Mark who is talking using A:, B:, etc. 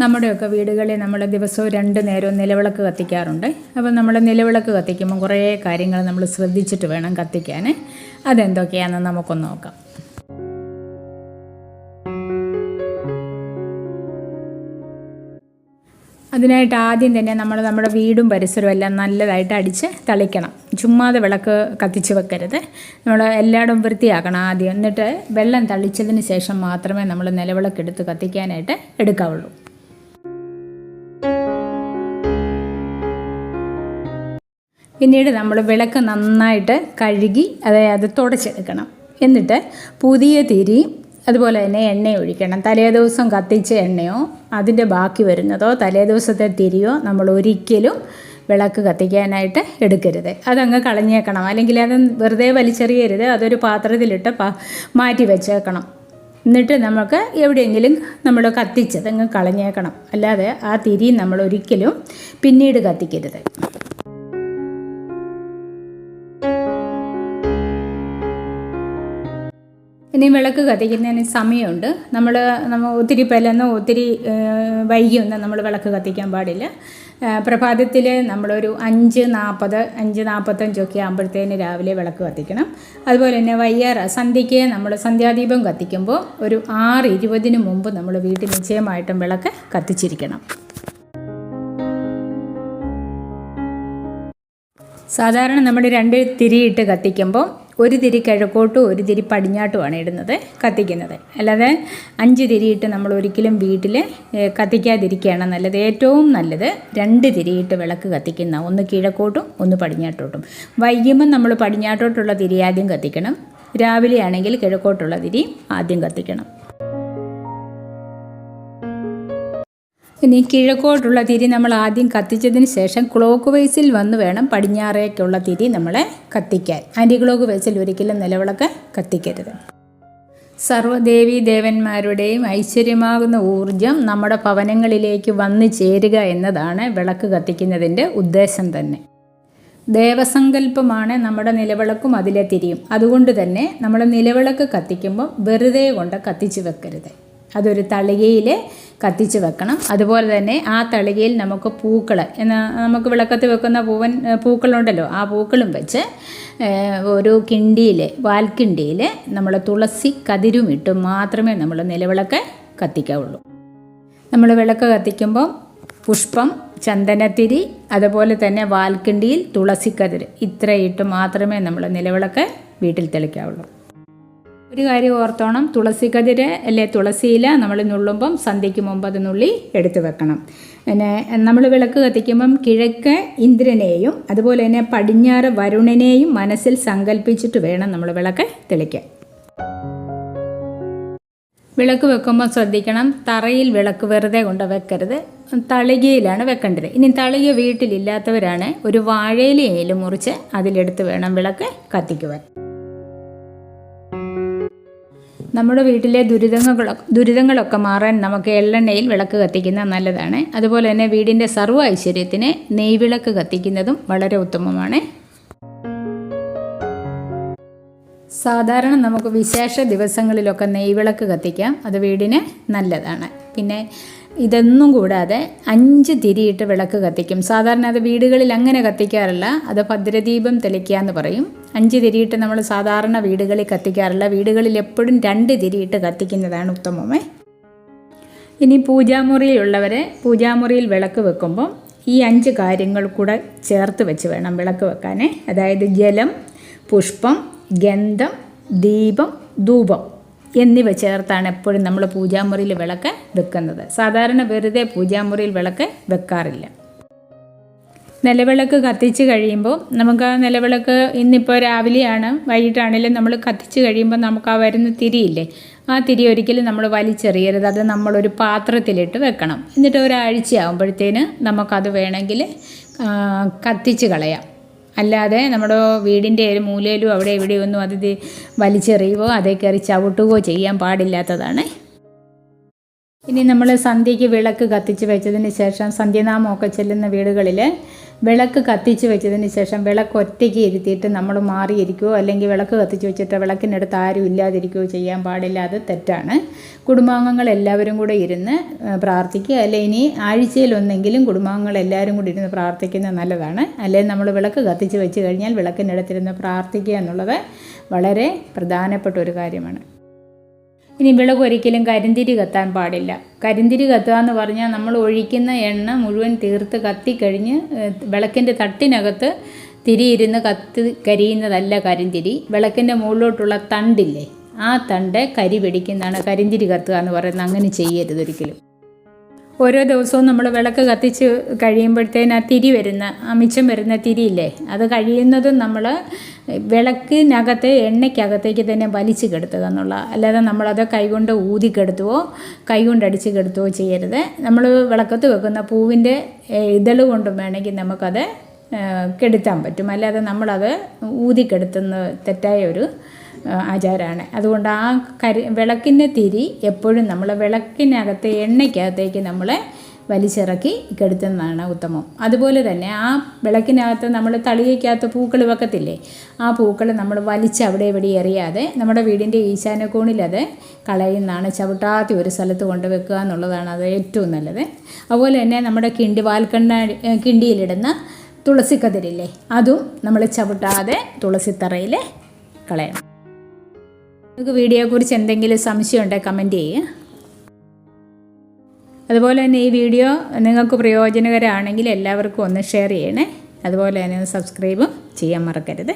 A: നമ്മുടെയൊക്കെ വീടുകളിൽ നമ്മൾ ദിവസവും രണ്ട് നേരവും നിലവിളക്ക് കത്തിക്കാറുണ്ട്. അപ്പോൾ നമ്മൾ നിലവിളക്ക് കത്തിക്കുമ്പോൾ കുറേ കാര്യങ്ങൾ നമ്മൾ ശ്രദ്ധിച്ചിട്ട് വേണം കത്തിക്കാൻ. അതെന്തൊക്കെയാണെന്ന് നമുക്കൊന്ന് നോക്കാം. അതിനായിട്ട് ആദ്യം തന്നെ നമ്മൾ നമ്മുടെ വീടും പരിസരവും എല്ലാം നല്ലതായിട്ട് അടിച്ച് തളിക്കണം. ചുമ്മാതെ വിളക്ക് കത്തിച്ച് വെക്കരുത്. നമ്മൾ എല്ലായിടും വൃത്തിയാക്കണം ആദ്യം. എന്നിട്ട് വെള്ളം തളിച്ചതിന് ശേഷം മാത്രമേ നമ്മൾ നിലവിളക്ക് എടുത്ത് കത്തിക്കാനായിട്ട് എടുക്കാവുള്ളൂ. പിന്നീട് നമ്മൾ വിളക്ക് നന്നായിട്ട് കഴുകി അതായത് തുടച്ചെടുക്കണം. എന്നിട്ട് പുതിയ തിരി അതുപോലെ തന്നെ എണ്ണ ഒഴിക്കണം. തലേ ദിവസം കത്തിച്ച എണ്ണയോ അതിന്റെ ബാക്കി വരുന്നതോ തലേ ദിവസത്തെ തിരിയോ നമ്മൾ ഒരിക്കലും വിളക്ക് കത്തിക്കാനായിട്ട് എടുക്കരുത്. അതങ്ങ് കളഞ്ഞേക്കണം. അല്ലെങ്കിൽ അത് വെറുതെ വലിച്ചെറിയരുത്. അതൊരു പാത്രത്തിലിട്ട് പ മാറ്റി വെച്ചേക്കണം. എന്നിട്ട് നമുക്ക് എവിടെയെങ്കിലും നമ്മൾ കത്തിച്ചത് അങ്ങ് കളഞ്ഞേക്കണം. അല്ലാതെ ആ തിരി നമ്മൾ ഒരിക്കലും പിന്നീട് കത്തിക്കരുത്. ഇനി വിളക്ക് കത്തിക്കുന്നതിന് സമയമുണ്ട്. നമ്മൾ നമ്മൾ ഒത്തിരി പെലെന്നോ ഒത്തിരി വൈകിയൊന്നും നമ്മൾ വിളക്ക് കത്തിക്കാൻ പാടില്ല. പ്രഭാതത്തിൽ നമ്മളൊരു അഞ്ച് നാൽപ്പത് അഞ്ച് നാൽപ്പത്തഞ്ചൊക്കെ ആകുമ്പോഴത്തേന് രാവിലെ വിളക്ക് കത്തിക്കണം. അതുപോലെ തന്നെ വയ്യാറ് സന്ധ്യയ്ക്ക് നമ്മൾ സന്ധ്യാദീപം കത്തിക്കുമ്പോൾ ഒരു ആറ് ഇരുപതിന് മുമ്പ് നമ്മൾ വീട്ടിൽ നിശ്ചയമായിട്ടും വിളക്ക് കത്തിച്ചിരിക്കണം. സാധാരണ നമ്മൾ രണ്ട് തിരിയിട്ട് കത്തിക്കുമ്പോൾ ഒരു തിരി കിഴക്കോട്ടും ഒരു തിരി പടിഞ്ഞാട്ടുമാണ് ഇടുന്നത് കത്തിക്കുന്നത്. അല്ലാതെ അഞ്ച് തിരിയിട്ട് നമ്മൾ ഒരിക്കലും വീട്ടിൽ കത്തിക്കാതിരിക്കുകയാണ് നല്ലത്. ഏറ്റവും നല്ലത് രണ്ട് തിരിയിട്ട് വിളക്ക് കത്തിക്കുന്ന ഒന്ന് കിഴക്കോട്ടും ഒന്ന് പടിഞ്ഞാട്ടോട്ടും. വൈകുമ്പം നമ്മൾ പടിഞ്ഞാട്ടോട്ടുള്ള തിരി ആദ്യം കത്തിക്കണം. രാവിലെ ആണെങ്കിൽ കിഴക്കോട്ടുള്ള തിരി ആദ്യം കത്തിക്കണം. ഇനി കിഴക്കോട്ടുള്ള തിരി നമ്മൾ ആദ്യം കത്തിച്ചതിന് ശേഷം ക്ലോക്ക് വൈസിൽ വന്ന് വേണം പടിഞ്ഞാറേക്കുള്ള തിരി നമ്മളെ കത്തിക്കാൻ. ആന്റി ക്ലോക്ക് വൈസിൽ ഒരിക്കലും നിലവിളക്ക് കത്തിക്കരുത്. സർവദേവി ദേവന്മാരുടെയും ഐശ്വര്യമാകുന്ന ഊർജം നമ്മുടെ ഭവനങ്ങളിലേക്ക് വന്നു ചേരുക എന്നതാണ് വിളക്ക് കത്തിക്കുന്നതിന്റെ ഉദ്ദേശം തന്നെ. ദേവസങ്കല്പമാണ് നമ്മുടെ നിലവിളക്കും അതിലെ തിരിയും. അതുകൊണ്ട് തന്നെ നമ്മൾ നിലവിളക്ക് കത്തിക്കുമ്പോൾ വെറുതെ കൊണ്ട് കത്തിച്ചു വെക്കരുത്. അതൊരു തളികയിൽ കത്തിച്ച് വെക്കണം. അതുപോലെ തന്നെ ആ തളികയിൽ നമുക്ക് പൂക്കൾ എന്ന നമുക്ക് വിളക്കത്ത് വെക്കുന്ന പൂവൻ പൂക്കളുണ്ടല്ലോ ആ പൂക്കളും വെച്ച് ഒരു കിണ്ടിയിൽ വാൽക്കിണ്ടിയിൽ നമ്മൾ തുളസി കതിരും ഇട്ട് മാത്രമേ നമ്മൾ നിലവിളക്ക് കത്തിക്കാവുള്ളൂ. നമ്മൾ വിളക്ക് കത്തിക്കുമ്പോൾ പുഷ്പം ചന്ദനത്തിരി അതുപോലെ തന്നെ വാൽക്കിണ്ടിയിൽ തുളസിക്കതിര് ഇത്രയിട്ട് മാത്രമേ നമ്മൾ നിലവിളക്ക് വീട്ടിൽ തെളിക്കാവുള്ളൂ. ഒരു കാര്യം ഓർത്തോണം. തുളസി കതിര് അല്ലെ? തുളസിയില നമ്മൾ നുള്ളുമ്പം സന്ധ്യയ്ക്ക് മുമ്പ് അത് നുള്ളി എടുത്തു വെക്കണം. പിന്നെ നമ്മൾ വിളക്ക് കത്തിക്കുമ്പം കിഴക്ക് ഇന്ദ്രനെയും അതുപോലെ തന്നെ പടിഞ്ഞാറ് വരുണനെയും മനസ്സിൽ സങ്കല്പിച്ചിട്ട് വേണം നമ്മൾ വിളക്ക് തെളിക്കാൻ. വിളക്ക് വെക്കുമ്പോൾ ശ്രദ്ധിക്കണം. തറയിൽ വിളക്ക് വെറുതെ കൊണ്ട് വെക്കരുത്. തളികയിലാണ് വെക്കേണ്ടത്. ഇനി തളിക വീട്ടിലില്ലാത്തവരാണ് ഒരു വാഴയിലയിലും മുറിച്ച് അതിലെടുത്ത് വേണം വിളക്ക് കത്തിക്കുവാൻ. നമ്മുടെ വീട്ടിലെ ദുരിതങ്ങളൊക്കെ ദുരിതങ്ങളൊക്കെ മാറാൻ നമുക്ക് എള്ളെണ്ണയിൽ വിളക്ക് കത്തിക്കുന്നത് നല്ലതാണ്. അതുപോലെ തന്നെ വീടിന്റെ സർവ ഐശ്വര്യത്തിന് നെയ്വിളക്ക് കത്തിക്കുന്നതും വളരെ ഉത്തമമാണ്. സാധാരണ നമുക്ക് വിശേഷ ദിവസങ്ങളിലൊക്കെ നെയ്വിളക്ക് കത്തിക്കാം. അത് വീടിന് നല്ലതാണ്. പിന്നെ ഇതൊന്നും കൂടാതെ അഞ്ച് തിരിയിട്ട് വിളക്ക് കത്തിക്കും. സാധാരണ അത് വീടുകളിൽ അങ്ങനെ കത്തിക്കാറില്ല. അത് ഭദ്രദീപം തെളിക്കുക എന്ന് പറയും. അഞ്ച് തിരിയിട്ട് നമ്മൾ സാധാരണ വീടുകളിൽ കത്തിക്കാറില്ല. വീടുകളിൽ എപ്പോഴും രണ്ട് തിരിയിട്ട് കത്തിക്കുന്നതാണ് ഉത്തമമേ. ഇനി പൂജാമുറിയിലുള്ളവരെ പൂജാമുറിയിൽ വിളക്ക് വെക്കുമ്പം ഈ അഞ്ച് കാര്യങ്ങൾ കൂടെ ചേർത്ത് വെച്ച് വേണം വിളക്ക് വെക്കാനേ. അതായത് ജലം പുഷ്പം ഗന്ധം ദീപം ധൂപം. എന്നിവ ചേർത്താണ് എപ്പോഴും നമ്മൾ പൂജാമുറിയിൽ വിളക്ക് വെക്കുന്നത്. സാധാരണ വെറുതെ പൂജാമുറിയിൽ വിളക്ക് വെക്കാറില്ല. നിലവിളക്ക് കത്തിച്ച് കഴിയുമ്പോൾ നമുക്ക് ആ നിലവിളക്ക് ഇന്നിപ്പോൾ രാവിലെയാണ് വൈകിട്ടാണെങ്കിലും നമ്മൾ കത്തിച്ച് കഴിയുമ്പോൾ നമുക്ക് ആ വരുന്ന തിരിയില്ലേ ആ തിരി ഒരിക്കലും നമ്മൾ വലിച്ചെറിയരുത്. അത് നമ്മളൊരു പാത്രത്തിലിട്ട് വെക്കണം. എന്നിട്ട് ഒരാഴ്ച ആകുമ്പോഴത്തേന് നമുക്കത് വേണമെങ്കിൽ കത്തിച്ച് കളയാം. അല്ലാതെ നമ്മുടെ വീടിന്റെ ഒരു മൂലയിലും അവിടെ എവിടെയൊന്നും അത് വലിച്ചെറിയുകയോ അതേ കയറി ചവിട്ടുകയോ ചെയ്യാൻ പാടില്ലാത്തതാണ്. ഇനി നമ്മൾ സന്ധ്യയ്ക്ക് വിളക്ക് കത്തിച്ച് വെച്ചതിന് ശേഷം സന്ധ്യനാമമൊക്കെ ചെല്ലുന്ന വീടുകളിൽ വിളക്ക് കത്തിച്ച് വെച്ചതിന് ശേഷം വിളക്ക് ഒറ്റയ്ക്ക് ഇരുത്തിയിട്ട് നമ്മൾ മാറിയിരിക്കുകയോ അല്ലെങ്കിൽ വിളക്ക് കത്തിച്ച് വെച്ചിട്ട് വിളക്കിനടുത്ത് ആരും ഇല്ലാതിരിക്കുകയോ ചെയ്യാൻ പാടില്ല അത് തെറ്റാണ്. കുടുംബാംഗങ്ങൾ എല്ലാവരും കൂടെ ഇരുന്ന് പ്രാർത്ഥിക്കുക. അല്ലെ ഇനി ആഴ്ചയിലൊന്നെങ്കിലും കുടുംബാംഗങ്ങൾ എല്ലാവരും കൂടി ഇരുന്ന് പ്രാർത്ഥിക്കുന്നത് നല്ലതാണ്. അല്ലെങ്കിൽ നമ്മൾ വിളക്ക് കത്തിച്ച് വെച്ച് കഴിഞ്ഞാൽ വിളക്കിനടുത്തിരുന്ന് പ്രാർത്ഥിക്കുക എന്നുള്ളത് വളരെ പ്രധാനപ്പെട്ട ഒരു കാര്യമാണ്. ഇനി വിളക്ക് ഒരിക്കലും കരിന്തിരി കത്താൻ പാടില്ല. കരിന്തിരി കത്തുക എന്ന് പറഞ്ഞാൽ നമ്മൾ ഒഴിക്കുന്ന എണ്ണ മുഴുവൻ തീർത്ത് കത്തിക്കഴിഞ്ഞ് വിളക്കിന്റെ തട്ടിനകത്ത് തിരിയിരുന്ന് കത്തി കരിയുന്നതല്ല കരിന്തിരി. വിളക്കിന്റെ മുകളിലോട്ടുള്ള തണ്ടില്ലേ ആ തണ്ട് കരി പിടിക്കുന്നതാണ് കരിന്തിരി കത്തുക എന്ന് പറയുന്നത്. അങ്ങനെ ചെയ്യരുത് ഒരിക്കലും. ഓരോ ദിവസവും നമ്മൾ വിളക്ക് കത്തിച്ച് കഴിയുമ്പോഴത്തേന് ആ തിരി വരുന്ന ആ മിച്ചം വരുന്ന തിരിയില്ലേ? അത് കഴിയുന്നതും നമ്മൾ വിളക്കിനകത്ത് എണ്ണയ്ക്കകത്തേക്ക് തന്നെ വലിച്ചു കെടുത്തുക എന്നുള്ള അല്ലാതെ നമ്മളത് കൈകൊണ്ട് ഊതി കെടുത്തുവോ കൈകൊണ്ട് അടിച്ച് കെടുത്തുവോ ചെയ്യരുത്. നമ്മൾ വിളക്കത്ത് വെക്കുന്ന പൂവിന്റെ ഇതൾ കൊണ്ടും വേണമെങ്കിൽ നമുക്കത് കെടുത്താൻ പറ്റും. അല്ലാതെ നമ്മളത് ഊതിക്കെടുത്തുന്ന തെറ്റായ ഒരു ആചാരമാണ്. അതുകൊണ്ട് ആ കരി വിളക്കിന്റെ തിരി എപ്പോഴും നമ്മൾ വിളക്കിനകത്ത് എണ്ണയ്ക്കകത്തേക്ക് നമ്മൾ വലിച്ചിറക്കി കെടുത്തുന്നതാണ് ഉത്തമം. അതുപോലെ തന്നെ ആ വിളക്കിനകത്ത് നമ്മൾ തളികയ്ക്കകത്ത് പൂക്കൾ വെക്കത്തില്ലേ ആ പൂക്കൾ നമ്മൾ വലിച്ച് അവിടെ ഇവിടെ എറിയാതെ നമ്മുടെ വീടിന്റെ ഈശാനക്കോണിൽ അത് കളയുന്നതാണ് ചവിട്ടാത്ത ഒരു സ്ഥലത്ത് കൊണ്ട് വെക്കുക എന്നുള്ളതാണ് അത് ഏറ്റവും നല്ലത്. അതുപോലെ തന്നെ നമ്മുടെ കിണ്ടി വാൽക്കണ്ണ കിണ്ടിയിലിടുന്ന തുളസിക്കതിരില്ലേ അതും നമ്മൾ ചവിട്ടാതെ തുളസിത്തറയിൽ കളയണം. നിങ്ങൾക്ക് വീഡിയോയെക്കുറിച്ച് എന്തെങ്കിലും സംശയം ഉണ്ടെങ്കിൽ കമന്റ് ചെയ്യുക അതുപോലെ തന്നെ ഈ വീഡിയോ നിങ്ങൾക്ക് പ്രയോജനകരമാണെങ്കിൽ എല്ലാവർക്കും ഒന്ന് ഷെയർ ചെയ്യണേ. അതുപോലെ തന്നെ സബ്സ്ക്രൈബും ചെയ്യാൻ മറക്കരുത്.